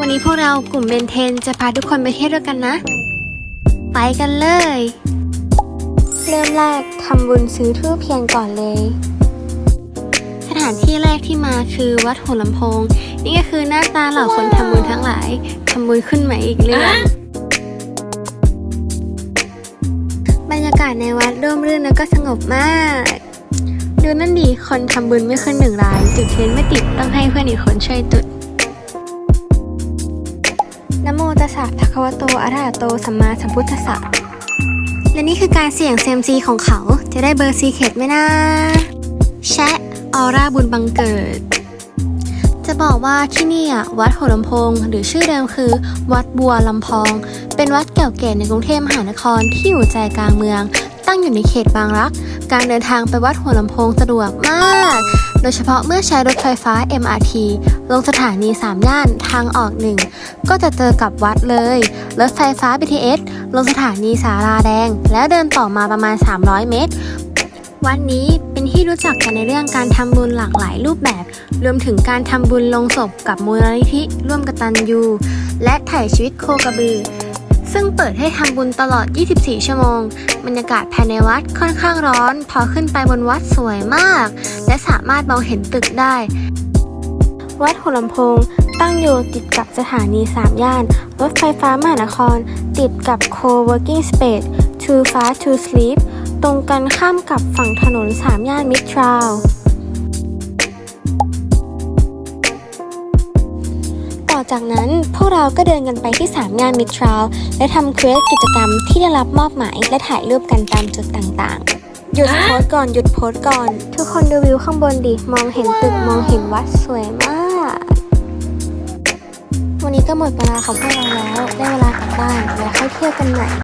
วันนี้พวกเรากลุ่มเบนเทนจะพาทุกคนไปเที่ยวด้วยกันนะ ไปกันเลย เริ่มแรกทำบุญซื้อทูบเพียงก่อนเลย สถานที่แรกที่มาคือวัดหัวลำโพง นี่ก็คือหน้าตาเหล่าคนทำบุญทั้งหลายทำบุญขึ้นใหม่อีกเรื่อง บรรยากาศในวัดร่มรื่นแล้วก็สงบมาก ดูนั่นดีคนทำบุญไม่ขึ้นหนึ่งรายจุดเทียนไม่ติดต้องให้เพื่อนอีกคนช่วยจุด ตัสสะภะคะวะโตอะระหะโตสัมมาสัมพุทธัสสะและนี่คือการเสี่ยงเซมซีของเขาจะได้เบอร์ซีเคดไหมนะแชะออร่าบุญบังเกิด จะบอกว่าที่นี่อะวัดหัวลำโพง หรือชื่อเดิมคือ วัดบัวลำพอง เป็นวัดเก่าแก่ในกรุงเทพมหานครที่อยู่ใจกลางเมือง ตั้งอยู่ในเขตบางรัก การเดินทางไปวัดหัวลำโพงสะดวกมาก โดยเฉพาะเมื่อใช้รถไฟฟ้า MRT ลงสถานี 3 ย่านทางออกหนึ่งก็จะเจอกับวัดเลย รถไฟฟ้า BTS ลงสถานีสาราแดง แล้วเดินต่อมาประมาณ 300 เมตร วัดนี้เป็นที่รู้จักกันในเรื่องการทำบุญหลากหลายรูปแบบ รวมถึงการทำบุญลงศพกับมูลนิธิร่วมกตันยูและถ่ายชีวิตโคกระบือ ซึ่งเปิดให้ทำบุญตลอด 24 ชั่วโมง บรรยากาศภายในวัดค่อนข้างร้อน พอขึ้นไปบนวัดสวยมาก และสามารถมองเห็นตึกได้ วัดหัวลำโพง ตั้งอยู่ติดกับสถานี 3 ย่าน รถไฟฟ้ามหานคร ติดกับ Co-working Space Too Fast to Sleep ตรงกันข้ามกับฝั่งถนน 3 ย่านมิตรทราว อจากนั้นพวกเราก็เดินกันไปที่ 3 งานมิตรทราวและทำเควสกิจกรรมที่ได้รับมอบหมาย และถ่ายรูปกันตามจุดต่างๆ หยุดโพสต์ก่อนหยุดโพสต์ก่อน ทุกคนดูวิวข้างบนดิ มองเห็นตึกมองเห็นวัดสวยมาก วันนี้ก็หมดเวลาของพวกเราแล้ว ได้เวลากลับบ้านแล้วค่อยเที่ยวกันใหม่